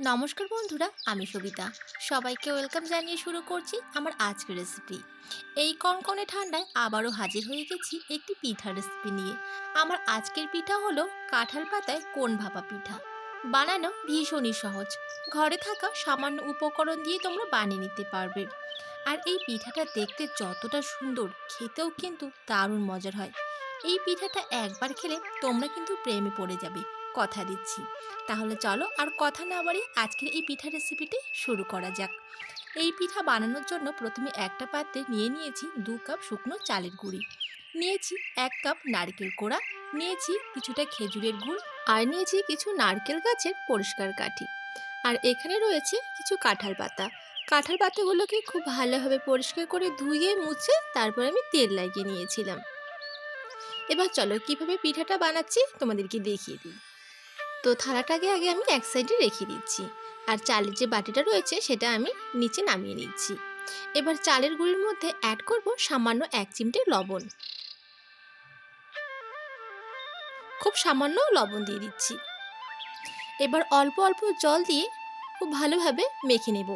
নমস্কার বন্ধুরা, আমি সবিতা। সবাইকে ওয়েলকাম জানিয়ে শুরু করছি আমার আজকের রেসিপি এই কনকনে ঠান্ডায় আবারও হাজির হয়ে গেছি একটি পিঠা রেসিপি নিয়ে। আমার আজকের পিঠা হলো কাঁঠাল পাতায় কোন ভাপা পিঠা। বানানো ভীষণই সহজ। ঘরে থাকা সামান্য উপকরণ দিয়ে তোমরা বানিয়ে নিতে পারবে। আর এই পিঠাটা দেখতে যতটা সুন্দর, খেতেও কিন্তু দারুণ মজার হয়। এই পিঠাটা একবার খেলে তোমরা কিন্তু প্রেমে পড়ে যাবে। কথা দিচ্ছি। তাহলে চলো আর কথা না বাড়িয়ে আজকের এই পিঠা রেসিপিটি শুরু করা যাক। এই পিঠা বানানোর জন্য প্রথমে একটা পাত্রে নিয়ে নিয়েছি দু কাপ শুকনো চালের গুঁড়ি। নিয়েছি এক কাপ নারকেল কোড়া, নিয়েছি কিছুটা খেজুরের গুড় আর নিয়েছি কিছু নারকেল গাছের পরিষ্কার কাঠি। আর এখানে রয়েছে কিছু কাঁঠাল পাতা। কাঁঠাল পাতাগুলোকে খুব ভালোভাবে পরিষ্কার করে ধুয়ে, মুছে তারপর আমি তেল লাগিয়ে নিয়েছিলাম। এবার চলো কীভাবে পিঠাটা বানাচ্ছি তোমাদেরকে দেখিয়ে দিই। তো থালাটাকে আগে আমি এক সাইডে রেখে দিচ্ছি। আর চালের যে বাটিটা রয়েছে সেটা আমি নিচে নামিয়ে নিচ্ছি। এবার চালের গুঁড়ির মধ্যে অ্যাড করব সামান্য এক চিমটে লবণ। খুব সামান্য লবণ দিয়ে দিচ্ছি। এবার অল্প অল্প জল দিয়ে খুব ভালোভাবে মেখে নেব।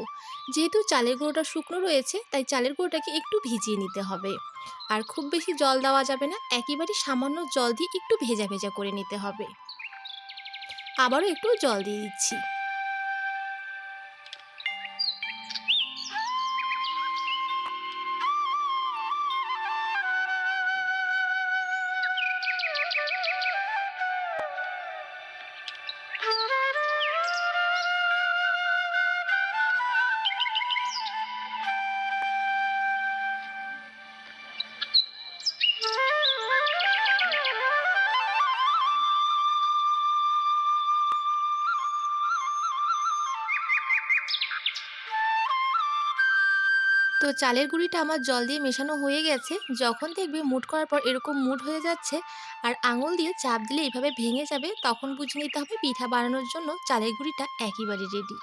যেহেতু চালের গুঁড়োটা শুকনো রয়েছে, তাই চালের গুঁড়োটাকে একটু ভিজিয়ে নিতে হবে। আর খুব বেশি জল দেওয়া যাবে না, একেবারে সামান্য জল দিয়ে একটু ভেজা ভেজা করে নিতে হবে। আবারও একটু জল দিয়ে দিচ্ছি। তো চালের গুঁড়িটা আমার জল দিয়ে মেশানো হয়ে গেছে। যখন দেখবে মুট করার পর এরকম মুট হয়ে যাচ্ছে আর আঙুল দিয়ে চাপ দিলে এইভাবে ভেঙে যাবে, তখন বুঝে নিতে হবে পিঠা বানানোর জন্য চালের গুঁড়িটা একেবারে রেডি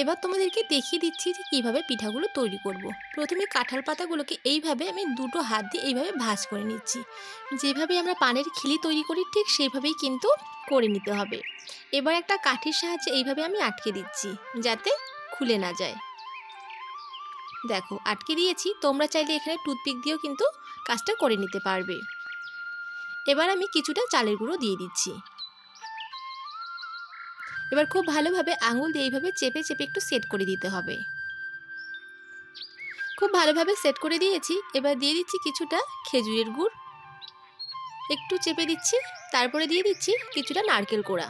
এবার তোমাদেরকে দেখিয়ে দিচ্ছি যে কীভাবে পিঠাগুলো তৈরি করব। প্রথমে কাঁঠাল পাতাগুলোকে এইভাবে আমি দুটো হাত দিয়ে এইভাবে ভাঁজ করে নিচ্ছি। যেভাবে আমরা পানের খিলি তৈরি করি, ঠিক সেইভাবেই কিন্তু করে নিতে হবে। এবার একটা কাঠির সাহায্যে এইভাবে আমি আটকে দিচ্ছি, যাতে খুলে না যায়। দেখো, আটকে দিয়েছি। তোমরা চাইলে এখানে টুথপিক দিয়েও কিন্তু কাজটা করে নিতে পারবে। এবার আমি কিছুটা চালের গুঁড়ো দিয়ে দিচ্ছি। এবার খুব ভালোভাবে আঙুল দিয়ে এইভাবে চেপে চেপে একটু সেট করে দিতে হবে। খুব ভালোভাবে সেট করে দিয়েছি। এবার দিয়ে দিচ্ছি কিছুটা খেজুরের গুড়। একটু চেপে দিচ্ছি, তারপরে দিয়ে দিচ্ছি কিছুটা নারকেল কোড়া।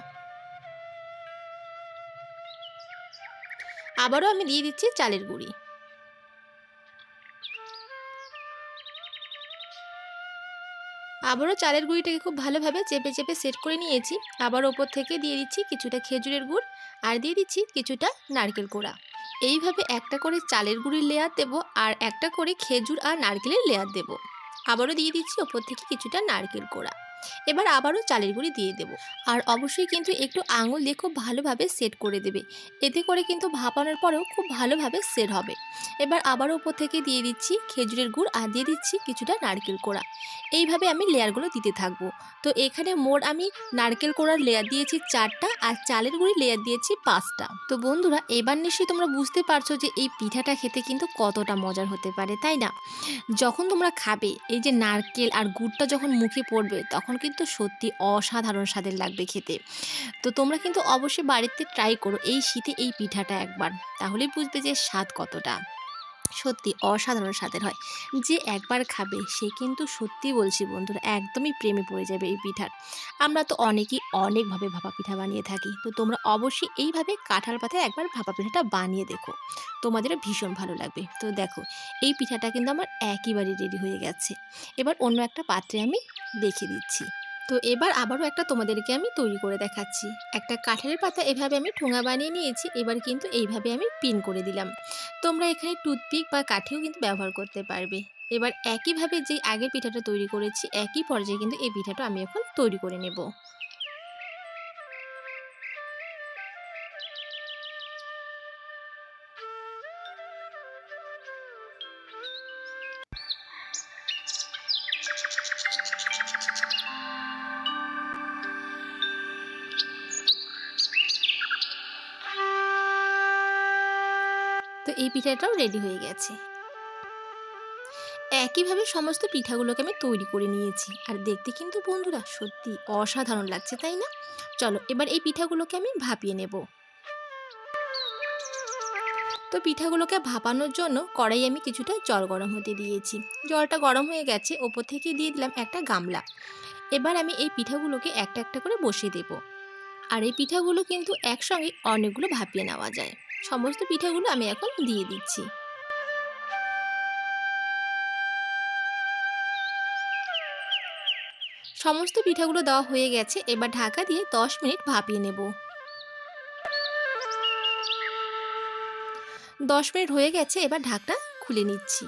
আবারও আমি দিয়ে দিচ্ছি চালের গুঁড়ি। আবারও চালের গুঁড়িটাকে খুব ভালোভাবে চেপে চেপে সেট করে নিয়েছি। আবার ওপর থেকে দিয়ে দিচ্ছি কিছুটা খেজুরের গুড় আর দিয়ে দিচ্ছি কিছুটা নারকেল কোড়া। এইভাবে একটা করে চালের গুঁড়ির লেয়ার দেব আর একটা করে খেজুর আর নারকেলের লেয়ার দেব। আবারও দিয়ে দিচ্ছি ওপর থেকে কিছুটা নারকেল কোড়া। এবার আবারও চালের গুঁড়ি দিয়ে দেব। আর অবশ্যই কিন্তু একটু আঙুল দিয়ে খুব ভালোভাবে সেট করে দেবে। এতে করে কিন্তু ভাপানোর পরেও খুব ভালোভাবে সেট হবে। এবার আবারও উপর থেকে দিয়ে দিচ্ছি খেজুরের গুড় আর দিয়ে দিচ্ছি কিছুটা নারকেল কোড়া। এইভাবে আমি লেয়ারগুলো দিতে থাকব। তো এখানে মোট আমি নারকেল কোড়ার লেয়ার দিয়েছি চারটা আর চালের গুঁড়ি লেয়ার দিয়েছি পাঁচটা। তো বন্ধুরা, এবার নিশ্চয়ই তোমরা বুঝতে পারছ যে এই পিঠাটা খেতে কিন্তু কতটা মজার হতে পারে, তাই না? যখন তোমরা খাবে, এই যে নারকেল আর গুড়টা যখন মুখে পড়বে, তখন কিন্তু সত্যি অসাধারণ স্বাদের লাগবে খেতে। তো তোমরা কিন্তু অবশ্যই বাড়িতে ট্রাই করো এই শীতে এই পিঠাটা একবার। তাহলেই বুঝবে যে স্বাদ কতটা। সত্যি অসাধারণ স্বাদের হয়। যে একবার খাবে, সে কিন্তু সত্যি বলছি বন্ধুরা, একদমই প্রেমে পড়ে যাবে এই পিঠার। আমরা তো অনেকেই অনেকভাবে ভাপা পিঠা বানিয়ে থাকি। তো তোমরা অবশ্যই এইভাবে কাঁঠাল পাতায় একবার ভাপা পিঠাটা বানিয়ে দেখো। তোমাদেরও ভীষণ ভালো লাগবে। তো দেখো, এই পিঠাটা কিন্তু আমার একইবারে রেডি হয়ে গেছে। এবার অন্য একটা পাত্রে আমি দেখে দিচ্ছি। তো এবার আবারও একটা তোমাদেরকে আমি তৈরি করে দেখাচ্ছি। একটা কাঠের পাতা এভাবে আমি ঠোঙা বানিয়ে নিয়েছি, এবার কিন্তু এইভাবে আমি পিন করে দিলাম। তোমরা এখানে টুথপিক বা কাঠেও কিন্তু ব্যবহার করতে পারবে। এবার একইভাবে যেই আগের পিঠাটা তৈরি করেছি, একই পর্যায়ে কিন্তু এই পিঠাটা আমি এখন তৈরি করে নেব। এই পিঠাটাও রেডি হয়ে গেছে। একইভাবে সমস্ত পিঠাগুলোকে আমি তৈরি করে নিয়েছি। আর দেখতে কিন্তু বন্ধুরা সত্যি অসাধারণ লাগছে, তাই না? চলো এবার এই পিঠাগুলোকে আমি ভাপিয়ে নেব। তো পিঠাগুলোকে ভাপানোর জন্য কড়াই আমি কিছুটা জল গরম হতে দিয়েছি। জলটা গরম হয়ে গেছে, ওপর থেকে দিয়ে দিলাম একটা গামলা। এবার আমি এই পিঠাগুলোকে একটা একটা করে বসিয়ে দেব। আর এই পিঠাগুলো কিন্তু একসঙ্গে অনেকগুলো ভাপিয়ে নেওয়া যায়। সমস্ত পিঠাগুলো আমি এখন দিয়ে দিচ্ছি। সমস্ত পিঠাগুলো দেওয়া হয়ে গেছে, এবার ঢাকা দিয়ে দশ মিনিট ভাপিয়ে নেব। দশ মিনিট হয়ে গেছে, এবার ঢাকটা খুলে নিচ্ছি।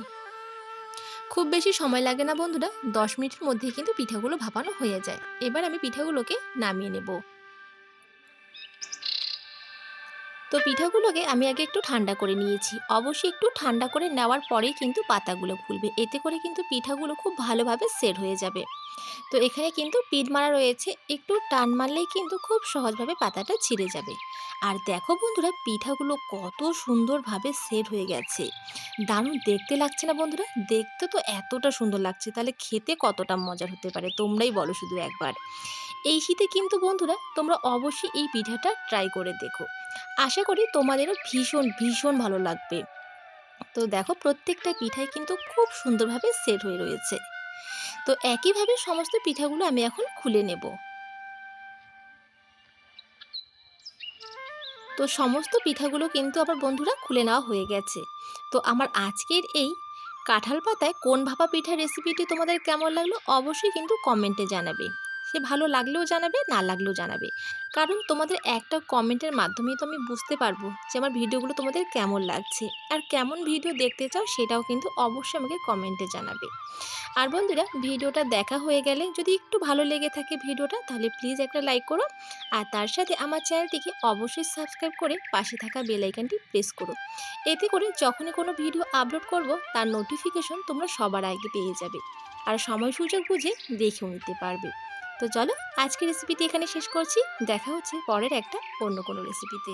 খুব বেশি সময় লাগে না বন্ধুরা, দশ মিনিটের মধ্যে কিন্তু পিঠাগুলো ভাপানো হয়ে যায়। এবার আমি পিঠাগুলোকে নামিয়ে নেব। তো পিঠাগুলোকে আমি আগে একটু ঠান্ডা করে নিয়েছি। অবশ্যই একটু ঠান্ডা করে নেওয়ার পরেই কিন্তু পাতাগুলো খুলবে। এতে করে কিন্তু পিঠাগুলো খুব ভালোভাবে সেট হয়ে যাবে। তো এখানে কিন্তু পিঠ মারা রয়েছে। একটু টান মারলেই কিন্তু খুব সহজভাবে পাতাটা ছিঁড়ে যাবে। আর দেখো বন্ধুরা, পিঠাগুলো কত সুন্দরভাবে সেট হয়ে গেছে। দারুণ দেখতে লাগছে না বন্ধুরা? দেখতে তো এতটা সুন্দর লাগছে। তাহলে খেতে কতটা মজার হতে পারে? তোমরাই বলো শুধু একবার। এই শীতে কিন্তু বন্ধুরা, তোমরা অবশ্যই এই পিঠাটা ট্রাই করে দেখো। আশা করি তোমাদেরও ভীষণ ভীষণ ভালো লাগবে। তো দেখো, প্রত্যেকটা পিঠাই কিন্তু খুব সুন্দরভাবে সেট হয়ে রয়েছে। তো একইভাবে সমস্ত পিঠাগুলো আমি এখন খুলে নেব। তো সমস্ত পিঠাগুলো কিন্তু আবার বন্ধুরা খুলে নেওয়া হয়ে গেছে। তো আমার আজকের এই কাঁঠাল পাতায় কোন ভাপা পিঠার রেসিপিটি তোমাদের কেমন লাগল, অবশ্যই কিন্তু কমেন্টে জানাবে। সে ভালো লাগলেও জানাবে, না লাগলেও জানাবে। কারণ তোমাদের একটা কমেন্টের মাধ্যমেই তো আমি বুঝতে পারব যে আমার ভিডিওগুলো তোমাদের কেমন লাগছে। আর কেমন ভিডিও দেখতে চাও সেটাও কিন্তু অবশ্যই আমাকে কমেন্টে জানাবে। আর বন্ধুরা, ভিডিওটা দেখা হয়ে গেলে যদি একটু ভালো লেগে থাকে ভিডিওটা, তাহলে প্লিজ একটা লাইক করো। আর তার সাথে আমার চ্যানেলটিকে অবশ্যই সাবস্ক্রাইব করে পাশে থাকা বেলাইকানটি প্রেস করো। এতে করে যখনই কোনো ভিডিও আপলোড করব, তার নোটিফিকেশন তোমরা সবার আগে পেয়ে যাবে। আর সময় সুযোগ বুঝে দেখেও নিতে পারবে। তো চলো আজকের রেসিপিটি এখানে শেষ করছি। দেখা হচ্ছে পরের একটা অন্য কোনো রেসিপিতে